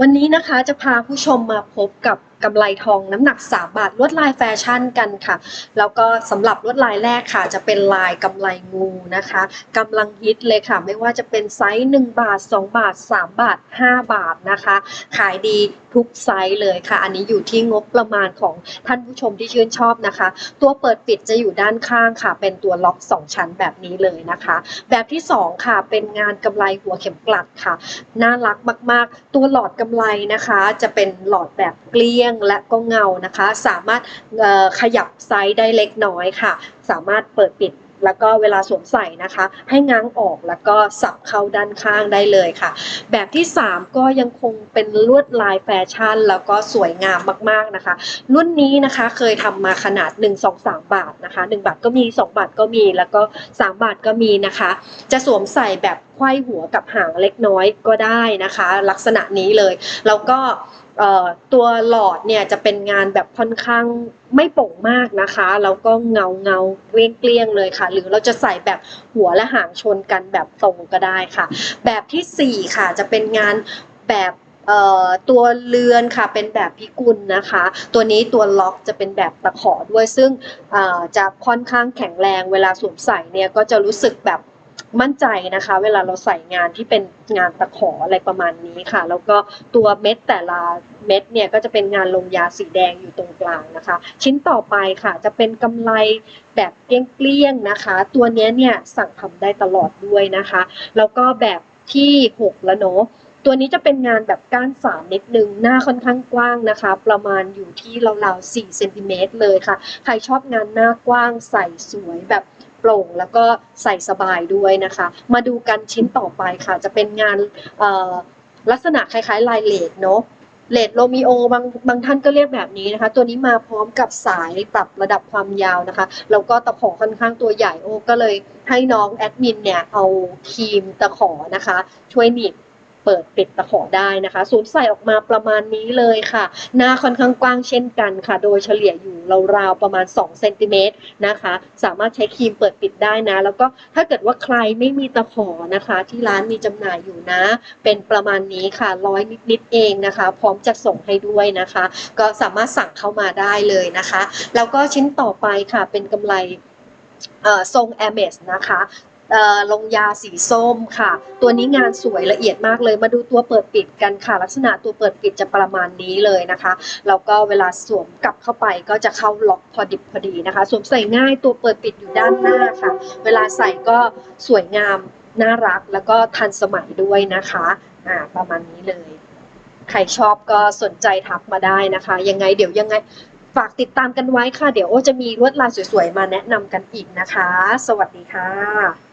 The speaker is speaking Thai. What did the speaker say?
วันนี้นะคะจะพาผู้ชมมาพบกับ กำไลทองน้ำหนัก 3 บาทลวดลายแฟชั่นกันค่ะ แล้วก็สำหรับลวดลายแรกค่ะ จะเป็นลายกำไลงูนะคะกำลังฮิตเลยค่ะ ไม่ว่าจะเป็นไซส์ 1 บาท 2 บาท 3 บาท 5 บาทนะคะ ขายดีทุกไซส์เลยค่ะ อันนี้อยู่ที่งบประมาณของท่านผู้ชมที่ชื่นชอบนะคะ ตัวเปิดปิดจะอยู่ด้านข้างค่ะ เป็นตัวล็อก 2 ชั้นแบบนี้เลยนะคะ แบบที่ 2 ค่ะ เป็นงานกำไลหัวเข็มกลัดค่ะ น่ารักมาก ๆ ตัวหลอดกำไลนะคะ จะเป็นหลอดแบบเกลี้ยงและก็เงานะคะ สามารถขยับไซส์ได้เล็กน้อยค่ะ สามารถเปิดปิดแล้วก็เวลาสวมใส่นะคะ ให้ง้างออกแล้วก็สับเข้าด้านข้างได้เลยค่ะ แบบที่ 3 ก็ยังคงเป็นลวดลายแฟชั่น แล้วก็สวยงามมากๆนะคะ รุ่นนี้นะคะเคยทำมาขนาด 1 2 3 บาทนะคะ 1 บาทก็มี 2 บาทก็มีแล้วก็ 3 บาทก็มีนะคะ จะสวมใส่แบบ ไขว้หัวกับหางเล็กน้อยก็ได้นะคะ ลักษณะนี้เลย แล้วก็ตัวหลอดเนี่ยจะเป็นงานแบบค่อนข้างไม่โป่งมากนะคะ แล้วก็เงาเงาเกลี้ยงเกลี้ยงเลยค่ะ หรือเราจะใส่แบบหัวและหางชนกันแบบตรงก็ได้ค่ะ แบบที่ 4 ค่ะจะเป็นงานแบบตัวเรือนค่ะเป็นแบบพิกุลนะคะ ตัวนี้ตัวล็อกจะเป็นแบบตะขอด้วยซึ่งจะค่อนข้างแข็งแรงเวลาสวมใส่เนี่ยก็จะรู้สึกแบบ มั่นใจนะคะ เวลาเราใส่งานที่เป็นงานตะขออะไรประมาณนี้ค่ะ แล้วก็ตัวเม็ดแต่ละเม็ดเนี่ยก็จะเป็นงานลงยาสีแดงอยู่ตรงกลางนะคะ ชิ้นต่อไปค่ะ จะเป็นกำไลแบบเกลี้ยงๆนะคะ ตัวนี้เนี่ยสั่งทำได้ตลอดด้วยนะคะ แล้วก็แบบที่ 6 แล้วเนาะตัวนี้จะเป็นงานแบบก้านสามนิดนึง หน้าค่อนข้างกว้างนะคะ ประมาณอยู่ที่ราวๆ4เซนติเมตรเลยค่ะ ใครชอบงานหน้ากว้างใส่สวยแบบ โปร่งแล้วก็ใส่สบายด้วยนะคะ มาดูกันชิ้นต่อไปค่ะ จะเป็นงานลักษณะคล้ายๆลายเลดเนาะเลดโรมิโอบางบางท่านก็เรียกแบบนี้นะคะ ตัวนี้มาพร้อมกับสายปรับระดับความยาวนะคะแล้วก็ตะขอค่อนข้างตัวใหญ่โอก็เลยให้น้องแอดมินเนี่ยเอาครีมตะขอนะคะ ช่วยหนีบ เปิดปิดตะขอได้นะคะสวมใส่ออกมาประมาณนี้เลยค่ะ หน้าค่อนข้างกว้างเช่นกันค่ะ โดยเฉลี่ยอยู่ราวๆประมาณ2เซนติเมตรนะคะสามารถใช้ครีมเปิดปิดได้นะ แล้วก็ถ้าเกิดว่าใครไม่มีตะขอนะคะ ที่ร้านมีจำหน่ายอยู่นะ เป็นประมาณนี้ค่ะร้อยนิดๆเองนะคะ พร้อมจะส่งให้ด้วยนะคะ ก็สามารถสั่งเข้ามาได้เลยนะคะ แล้วก็ชิ้นต่อไปค่ะเป็นกำไรทรง a m e s นะคะ ลงยาสีส้มค่ะ ตัวนี้งานสวยละเอียดมากเลย มาดูตัวเปิดปิดกันค่ะ ลักษณะตัวเปิดปิดจะประมาณนี้เลยนะคะ แล้วก็เวลาสวมกลับเข้าไปก็จะเข้าล็อกพอดิบพอดีนะคะ สวมใส่ง่ายตัวเปิดปิดอยู่ด้านหน้าค่ะ เวลาใส่ก็สวยงามน่ารักแล้วก็ทันสมัยด้วยนะคะอ่าประมาณนี้เลย ใครชอบก็สนใจทักมาได้นะคะ ยังไงเดี๋ยวยังไงฝากติดตามกันไว้ค่ะ เดี๋ยวโอจะมีลวดลายสวยๆ มาแนะนำกันอีกนะคะ สวัสดีค่ะ